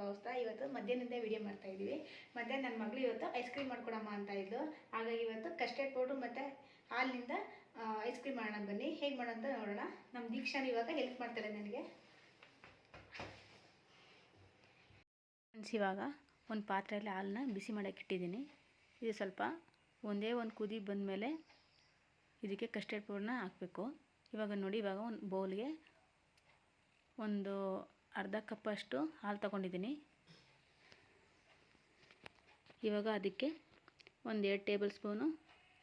ಭಾವಿಸ್ತಾ ಇವತ್ತು ಮಧ್ಯಾಹ್ನದಿಂದ ವಿಡಿಯೋ ಮಾಡ್ತಾ ಇದ್ದೀವಿ. ಮಧ್ಯಾಹ್ನ ನನ್ನ ಮಗಳು ಇವತ್ತು ಐಸ್ ಕ್ರೀಮ್ ಮಾಡ್ಕೊಡಮ್ಮ ಅಂತ ಇದ್ದು ಹಾಗಾಗಿ ಇವತ್ತು ಕಸ್ಟರ್ಡ್ ಪೌಡ್ರು ಮತ್ತು ಹಾಲಿನಿಂದ ಐಸ್ ಕ್ರೀಮ್ ಮಾಡೋಣ ಬನ್ನಿ. ಹೇಗೆ ಮಾಡೋಣ ಅಂತ ನೋಡೋಣ. ನಮ್ಮ ದೀಕ್ಷಾನ ಇವಾಗ ಹೆಲ್ಪ್ ಮಾಡ್ತಾರೆ ನನಗೆ. ಇವಾಗ ಒಂದು ಪಾತ್ರೆಯಲ್ಲಿ ಹಾಲನ್ನ ಬಿಸಿ ಮಾಡೋಕ್ಕೆ ಇಟ್ಟಿದ್ದೀನಿ. ಇದು ಸ್ವಲ್ಪ ಒಂದೇ ಒಂದು ಕುದಿ ಬಂದಮೇಲೆ ಇದಕ್ಕೆ ಕಸ್ಟರ್ಡ್ ಪೌಡ್ರನ್ನ ಹಾಕಬೇಕು. ಇವಾಗ ನೋಡಿ, ಇವಾಗ ಒಂದು ಬೌಲ್ಗೆ ಒಂದು ಅರ್ಧ ಕಪ್ಪಷ್ಟು ಹಾಲು ತಗೊಂಡಿದ್ದೀನಿ. ಇವಾಗ ಅದಕ್ಕೆ ಒಂದು ಎರಡು ಟೇಬಲ್ ಸ್ಪೂನು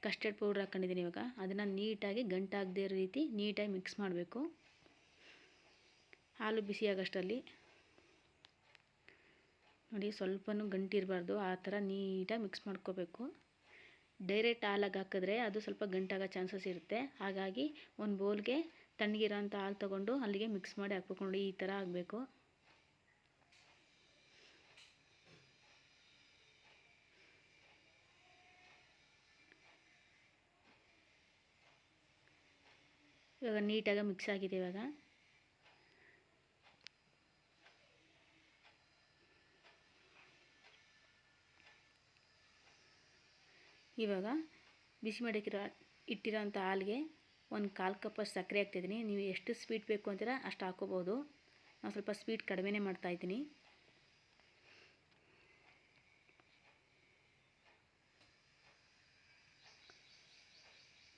ಕಸ್ಟರ್ಡ್ ಪೌಡ್ರ್ ಹಾಕ್ಕೊಂಡಿದ್ದೀನಿ ಇವಾಗ. ಅದನ್ನು ನೀಟಾಗಿ ಗಂಟಾಗದೇ ಇರೋ ರೀತಿ ನೀಟಾಗಿ ಮಿಕ್ಸ್ ಮಾಡಬೇಕು. ಹಾಲು ಬಿಸಿಯಾಗಷ್ಟರಲ್ಲಿ ನೋಡಿ, ಸ್ವಲ್ಪನೂ ಗಂಟಿರಬಾರ್ದು ಆ ಥರ ನೀಟಾಗಿ ಮಿಕ್ಸ್ ಮಾಡ್ಕೋಬೇಕು. ಡೈರೆಕ್ಟ್ ಹಾಲಾಗಿ ಹಾಕಿದ್ರೆ ಅದು ಸ್ವಲ್ಪ ಗಂಟಾಗೋ ಚಾನ್ಸಸ್ ಇರುತ್ತೆ. ಹಾಗಾಗಿ ಒಂದು ಬೌಲ್ಗೆ ತಣ್ಣಗಿರೋಂಥ ಹಾಲು ತೊಗೊಂಡು ಅಲ್ಲಿಗೆ ಮಿಕ್ಸ್ ಮಾಡಿ ಹಾಕ್ಬೇಕು ನೋಡಿ ಈ ಥರ ಆಗಬೇಕು. ಇವಾಗ ನೀಟಾಗಿ ಮಿಕ್ಸ್ ಆಗಿದೆ ಇವಾಗ. ಇವಾಗ ಬಿಸಿ ಮಾಡೋಕ್ಕಿರೋ ಇಟ್ಟಿರೋಂಥ ಹಾಲಿಗೆ ಒಂದು ಕಾಲು ಕಪ್ಪಷ್ಟು ಸಕ್ಕರೆ ಹಾಕ್ತಿದ್ದೀನಿ. ನೀವು ಎಷ್ಟು ಸ್ವೀಟ್ ಬೇಕು ಅಂತೀರ ಅಷ್ಟು ಹಾಕೋಬೋದು ನಾನು ಸ್ವಲ್ಪ ಸ್ವೀಟ್ ಕಡಿಮೆನೇ ಮಾಡ್ತಾಯಿದ್ದೀನಿ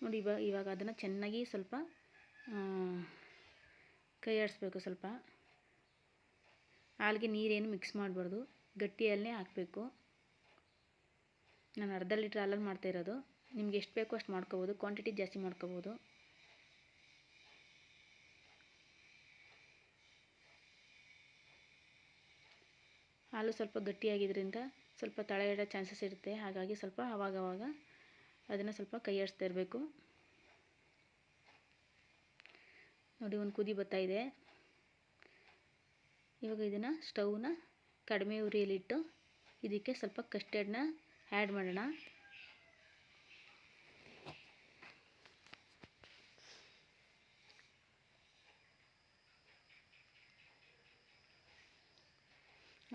ನೋಡಿ ಇವಾಗ ಇವಾಗ ಅದನ್ನು ಚೆನ್ನಾಗಿ ಸ್ವಲ್ಪ ಕೈ ಆಡಿಸ್ಬೇಕು ಸ್ವಲ್ಪ. ಹಾಲಿಗೆ ನೀರೇನು ಮಿಕ್ಸ್ ಮಾಡಬಾರ್ದು. ಗಟ್ಟಿಯಲ್ಲೇ ಹಾಕಬೇಕು. ನಾನು ಅರ್ಧ ಲೀಟ್ರ್ ಹಾಲಲ್ಲಿ ಮಾಡ್ತಾಯಿರೋದು ನಿಮ್ಗೆ ಎಷ್ಟು ಬೇಕೋ ಅಷ್ಟು ಮಾಡ್ಕೋಬೋದು. ಕ್ವಾಂಟಿಟಿ ಜಾಸ್ತಿ ಮಾಡ್ಕೋಬೋದು. ಹಾಲು ಸ್ವಲ್ಪ ಗಟ್ಟಿಯಾಗಿದ್ದರಿಂದ ಸ್ವಲ್ಪ ತಳ ಚಾನ್ಸಸ್ ಇರುತ್ತೆ. ಹಾಗಾಗಿ ಸ್ವಲ್ಪ ಆವಾಗವಾಗ ಅದನ್ನು ಸ್ವಲ್ಪ ಕೈ ಆಡಿಸ್ತಾ ಇರಬೇಕು. ನೋಡಿ, ಒಂದು ಕುದಿ ಬರ್ತಾ ಇದೆ. ಇವಾಗ ಇದನ್ನು ಸ್ಟವ್ನ ಕಡಿಮೆ ಉರಿಯಲ್ಲಿಟ್ಟು ಇದಕ್ಕೆ ಸ್ವಲ್ಪ ಕಸ್ಟರ್ಡ್ನ ಆ್ಯಡ್ ಮಾಡೋಣ.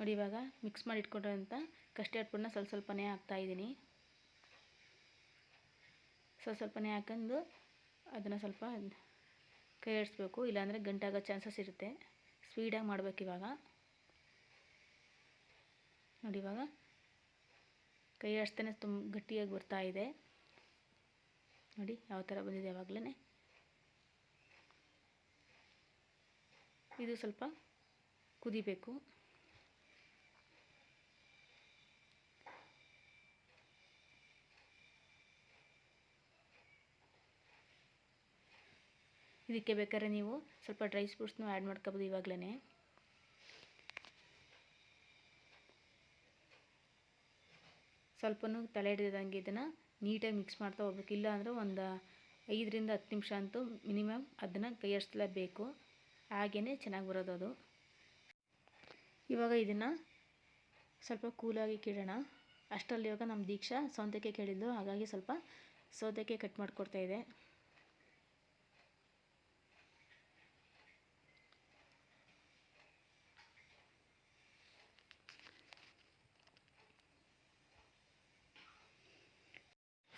ನೋಡಿ ಇವಾಗ ಮಿಕ್ಸ್ ಮಾಡಿ ಇಟ್ಕೊಂಡಿರೋಂಥ ಕಸ್ಟರ್ಡ್ ಪುಡ್ನ ಸ್ವಲ್ಪ ಸ್ವಲ್ಪನೇ ಹಾಕ್ತಾಯಿದ್ದೀನಿ ಸ್ವಲ್ಪ ಸ್ವಲ್ಪನೇ ಹಾಕೊಂಡು ಅದನ್ನು ಸ್ವಲ್ಪ ಕೈ ಆಡಿಸ್ಬೇಕು ಇಲ್ಲಾಂದರೆ ಗಂಟಾಗೋ ಚಾನ್ಸಸ್ ಇರುತ್ತೆ. ಸ್ಪೀಡಾಗಿ ಮಾಡಬೇಕು ಇವಾಗ. ನೋಡಿ ಇವಾಗ ಕೈ ಆಡಿಸ್ತಾನೆ ತುಂಬ ಗಟ್ಟಿಯಾಗಿ ಬರ್ತಾ ಇದೆ. ನೋಡಿ ಯಾವ ಥರ ಬಂದಿದೆ ಯಾವಾಗಲೇ ಇದು ಸ್ವಲ್ಪ ಕುದಿಬೇಕು. ಇದಕ್ಕೆ ಬೇಕಾದ್ರೆ ನೀವು ಸ್ವಲ್ಪ ಡ್ರೈ ಫ್ರೂಟ್ಸ್ನೂ ಆ್ಯಡ್ ಮಾಡ್ಕೋಬೋದು ಇವಾಗಲೇ ಸ್ವಲ್ಪನೂ ತಲೆ ಹಿಡಿದಂಗೆ ಇದನ್ನು ನೀಟಾಗಿ ಮಿಕ್ಸ್ ಮಾಡ್ತಾ ಹೋಗ್ಬೇಕು. ಇಲ್ಲ ಅಂದರೆ ಒಂದು ಐದರಿಂದ ಹತ್ತು ನಿಮಿಷ ಅಂತೂ ಮಿನಿಮಮ್ ಅದನ್ನು ಕೈ ಆಡಿಸ್ಲೇಬೇಕು ಹಾಗೇ ಚೆನ್ನಾಗಿ ಬರೋದು ಅದು. ಇವಾಗ ಇದನ್ನು ಸ್ವಲ್ಪ ಕೂಲಾಗಿ ಕೇಳೋಣ ಅಷ್ಟರಲ್ಲಿ ಇವಾಗ ನಮ್ಮ ದೀಕ್ಷಾ ಸೌಂದಕ್ಕೆ ಕೇಳಿದ್ದು, ಹಾಗಾಗಿ ಸ್ವಲ್ಪ ಸೌತೆಕಾಯಿ ಕಟ್ ಮಾಡಿಕೊಡ್ತಾ ಇದೆ.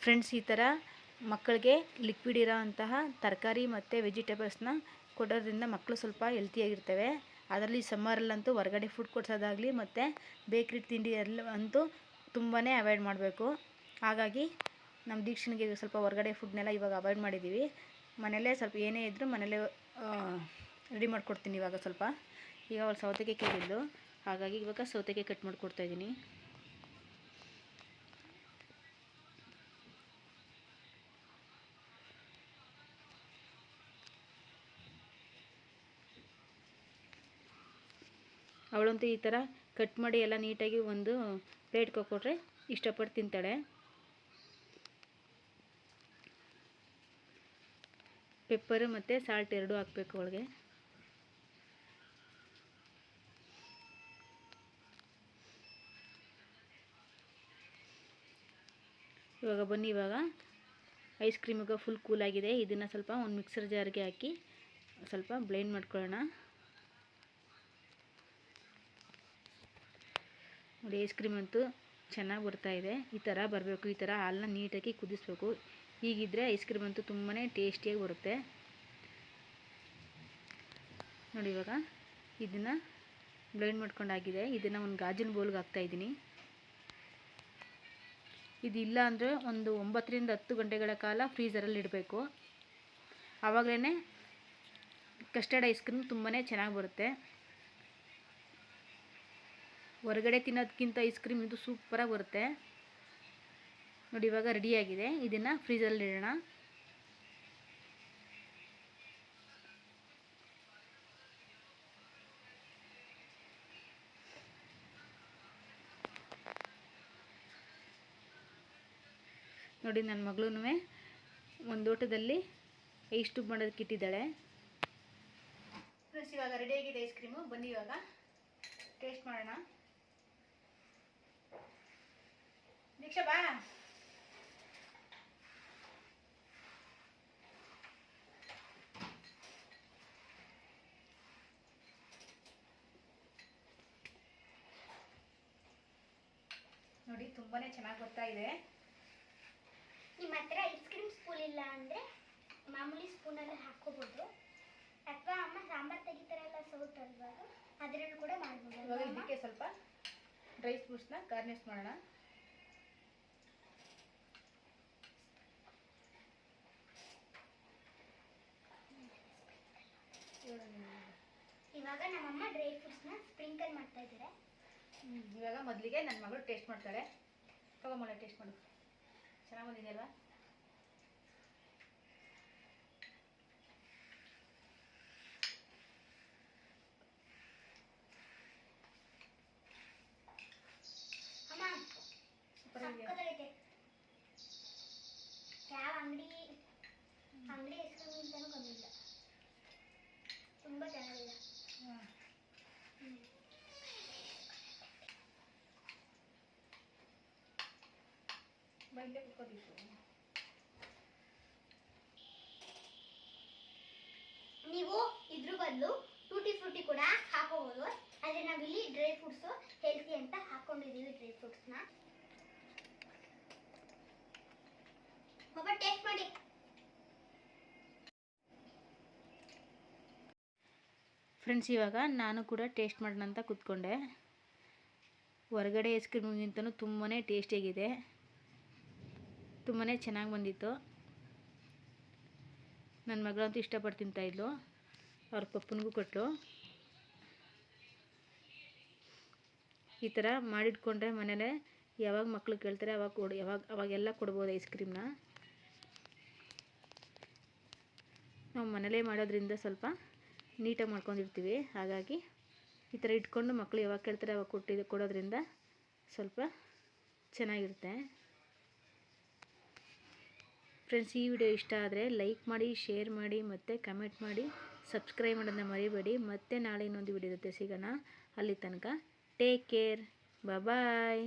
ಫ್ರೆಂಡ್ಸ್, ಈ ಥರ ಮಕ್ಕಳಿಗೆ ಲಿಕ್ವಿಡ್ ಇರೋ ಅಂತಹ ತರಕಾರಿ ಮತ್ತು ವೆಜಿಟೇಬಲ್ಸ್ನ ಕೊಡೋದ್ರಿಂದ ಮಕ್ಕಳು ಸ್ವಲ್ಪ ಹೆಲ್ತಿಯಾಗಿರ್ತವೆ ಅದರಲ್ಲಿ ಸಮ್ಮರಲ್ಲಂತೂ ಹೊರಗಡೆ ಫುಡ್ ಕೊಡ್ಸೋದಾಗಲಿ ಮತ್ತು ಬೇಕ್ರಿ ತಿಂಡಿ ಎಲ್ಲ ಅಂತೂ ತುಂಬಾ ಅವಾಯ್ಡ್ ಮಾಡಬೇಕು. ಹಾಗಾಗಿ ನಮ್ಮ ದೀಕ್ಷಣಿಗೆ ಸ್ವಲ್ಪ ಹೊರಗಡೆ ಫುಡ್ನೆಲ್ಲ ಇವಾಗ ಅವಾಯ್ಡ್ ಮಾಡಿದ್ದೀವಿ ಮನೇಲೇ ಸ್ವಲ್ಪ ಏನೇ ಇದ್ದರೂ ಮನೇಲೇ ರೆಡಿ ಮಾಡಿಕೊಡ್ತೀನಿ ಇವಾಗ ಸ್ವಲ್ಪ. ಈಗ ಅವಳು ಸೌತೆಕಾಯಿ ಕೇಳಿದ್ದು. ಹಾಗಾಗಿ ಇವಾಗ ಸೌತೆಕಾಯಿ ಕಟ್ ಮಾಡಿಕೊಡ್ತಾಯಿದ್ದೀನಿ ಅವಳಂತೂ ಈ ಥರ ಕಟ್ ಮಾಡಿ ಎಲ್ಲ ನೀಟಾಗಿ ಒಂದು ಪ್ಲೇಟ್ ಕೊಟ್ಟರೆ ಇಷ್ಟಪಟ್ಟು ತಿಂತಾಳೆ. ಪೆಪ್ಪರು ಮತ್ತು ಸಾಲ್ಟ್ ಎರಡೂ ಹಾಕಬೇಕು ಅವಳಿಗೆ. ಇವಾಗ ಬನ್ನಿ, ಇವಾಗ ಐಸ್ ಕ್ರೀಮಿಗೆ ಫುಲ್ ಕೂಲಾಗಿದೆ. ಇದನ್ನು ಸ್ವಲ್ಪ ಒಂದು ಮಿಕ್ಸರ್ ಜಾರ್ಗೆ ಹಾಕಿ ಸ್ವಲ್ಪ ಬ್ಲೆಂಡ್ ಮಾಡ್ಕೊಳ್ಳೋಣ. ನೋಡಿ ಐಸ್ ಕ್ರೀಮ್ ಅಂತೂ ಚೆನ್ನಾಗಿ ಬರ್ತಾಯಿದೆ ಈ ಥರ ಬರಬೇಕು, ಈ ಥರ ಹಾಲನ್ನ ನೀಟಾಗಿ ಕುದಿಸ್ಬೇಕು. ಹೀಗಿದ್ರೆ ಐಸ್ ಕ್ರೀಮ್ ಅಂತೂ ತುಂಬಾ ಟೇಸ್ಟಿಯಾಗಿ ಬರುತ್ತೆ. ನೋಡಿ ಇವಾಗ ಇದನ್ನು ಬ್ಲೈಂಡ್ ಮಾಡ್ಕೊಂಡಾಗಿದೆ. ಇದನ್ನು ಒಂದು ಗಾಜಿನ ಬೌಲ್ಗೆ ಹಾಕ್ತಾಯಿದ್ದೀನಿ ಇದಿಲ್ಲ ಅಂದರೆ ಒಂದು ಒಂಬತ್ತರಿಂದ ಹತ್ತು ಗಂಟೆಗಳ ಕಾಲ ಫ್ರೀಸರಲ್ಲಿ ಇಡಬೇಕು. ಆವಾಗಲೇ ಕಸ್ಟರ್ಡ್ ಐಸ್ ಕ್ರೀಮ್ ತುಂಬಾ ಚೆನ್ನಾಗಿ ಬರುತ್ತೆ. ಹೊರಗಡೆ ತಿನ್ನೋದಕ್ಕಿಂತ ಐಸ್ ಕ್ರೀಮ್ ಇದು ಸೂಪರಾಗಿ ಬರುತ್ತೆ. ನೋಡಿ ಇವಾಗ ರೆಡಿಯಾಗಿದೆ ಇದನ್ನು ಫ್ರೀಜಲ್ಲಿ ಇಡೋಣ. ನೋಡಿ ನನ್ನ ಮಗಳೂ ಒಂದು ಓಟದಲ್ಲಿ ಐಸ್ ಟ್ಯೂಬ್ ಮಾಡೋದಕ್ಕೆ ಇಟ್ಟಿದ್ದಾಳೆ. ಇವಾಗ ರೆಡಿಯಾಗಿದೆ ಐಸ್ ಕ್ರೀಮು ಬನ್ನಿ ಇವಾಗ. ಟೇಸ್ಟ್ ಮಾಡೋಣ. ದೀಕ್ಷಾ ಬಾ. ನೋಡಿ ತುಂಬಾನೇ ಚೆನ್ನಾಗಿ ಬರ್ತಾ ಇದೆ. ನಿಮ್ಮ ಹತ್ರ ಐಸ್ ಕ್ರೀಮ್ ಸ್ಪೂನ್ ಇಲ್ಲ ಅಂದ್ರೆ ಮಾಮೂಲಿ ಸ್ಪೂನಲ್ಲಿ ಹಾಕೋಬಹುದು ಅಥವಾ ಅಮ್ಮ ಸಾಂಬಾರ್ ತೆಗಿತಾರಲ್ಲ ಸೌಟ್ ಅಲ್ವಾ ಅದು? ಅದರಲ್ಲೂ ಕೂಡ ಮಾಡ್ಬೋದು ಇದಕ್ಕೆ ಸ್ವಲ್ಪ ಡ್ರೈ ಫ್ರೂಟ್ಸ್ನ ಗಾರ್ನಿಶ್ ಮಾಡೋಣ. ಇವಾಗ ನಮ್ಮಮ್ಮ ಡ್ರೈ ಫ್ರೂಟ್ಸ್ನ ಸ್ಪ್ರಿಂಕಲ್ ಮಾಡ್ತಾ ಇದ್ದಾರೆ ಇವಾಗ ಮೊದಲಿಗೆ ನನ್ನ ಮಗಳು ಟೇಸ್ಟ್ ಮಾಡ್ತಾಳೆ ತಗೊಂಬೋಣ ಟೇಸ್ಟ್ ಮಾಡು. ಚೆನ್ನಾಗಿ ಬಂದಿದೆ ಅಲ್ವಾ ಅಮ್ಮ ಸೂಪರ್ ಇದೆಯಾ ಸಕ್ಕತ್ತಾಗೈತೆ ಯಾವ ಅಂಗಡಿ ಅಂಗಡಿ ಐಸ್ ಕ್ರೀಮ್ ಅಂತಾನೂ ಕಮ್ಮಿ ಇಲ್ಲ ತುಂಬ ಚೆನ್ನಾಗಿದೆ ಹ್ಮ್. ಹ್ಮ್. ಬಾ, ಇಲ್ಲೇ ಕುತ್ಕೋದಿತ್ತು ನೀವು ಇದ್ರ ಬದಲು ಟೂಟಿ ಫ್ರೂಟಿ ಕೂಡ ಹಾಕೋಬಹುದು ಆದ್ರೆ ನಾವಿಲ್ಲಿ ಡ್ರೈ ಫ್ರೂಟ್ಸ್ ಹೆಲ್ತಿ ಅಂತ ಹಾಕೊಂಡಿದೀವಿ ಡ್ರೈ ಫ್ರೂಟ್ಸ್ನ ಒಬ್ಬ ಟೇಸ್ಟ್ ಮಾಡಿ. ಫ್ರೆಂಡ್ಸ್ ಇವಾಗ ನಾನು ಕೂಡ ಟೇಸ್ಟ್ ಮಾಡೋಣ ಅಂತ ಕೂತ್ಕೊಂಡೆ. ಹೊರಗಡೆ ಐಸ್ ಕ್ರೀಮ್ಗಿಂತನೂ ತುಂಬಾ ಟೇಸ್ಟಿಯಾಗಿದೆ ತುಂಬಾ ಚೆನ್ನಾಗಿ ಬಂದಿತ್ತು. ನನ್ನ ಮಗಳಂತೂ ಇಷ್ಟಪಟ್ಟು ತಿಂತಾಯಿದ್ಲು ಅವ್ರ ಪಪ್ಪನಿಗೂ ಕೊಟ್ಟು ಈ ಥರ ಮಾಡಿಟ್ಕೊಂಡ್ರೆ ಮನೇಲೆ ಯಾವಾಗ ಮಕ್ಳು ಕೇಳ್ತಾರೆ ಅವಾಗ ಕೊಡು, ಯಾವಾಗ, ಅವಾಗೆಲ್ಲ ಕೊಡ್ಬೋದು ಐಸ್ ಕ್ರೀಮ್ನ ನಾವು ಮನೇಲೇ ಮಾಡೋದ್ರಿಂದ ಸ್ವಲ್ಪ ನೀಟಾಗಿ ಮಾಡ್ಕೊಂಡಿರ್ತೀವಿ. ಹಾಗಾಗಿ ಈ ಥರ ಇಟ್ಕೊಂಡು ಮಕ್ಕಳು ಯಾವಾಗ ಕೇಳ್ತಾರೆ ಅವಾಗ ಕೊಟ್ಟಿದ್ದು ಕೊಡೋದ್ರಿಂದ ಸ್ವಲ್ಪ ಚೆನ್ನಾಗಿರುತ್ತೆ. ಫ್ರೆಂಡ್ಸ್ ಈ ವಿಡಿಯೋ ಇಷ್ಟ ಆದರೆ ಲೈಕ್ ಮಾಡಿ ಶೇರ್ ಮಾಡಿ ಮತ್ತು ಕಮೆಂಟ್ ಮಾಡಿ. ಸಬ್ಸ್ಕ್ರೈಬ್ ಮಾಡೋದನ್ನ ಮರಿಬೇಡಿ. ಮತ್ತೆ ನಾಳೆ ಇನ್ನೊಂದು ವಿಡಿಯೋ ಜೊತೆ ಸಿಗೋಣ. ಅಲ್ಲಿ ತನಕ ಟೇಕ್ ಕೇರ್ ಬಾಯ್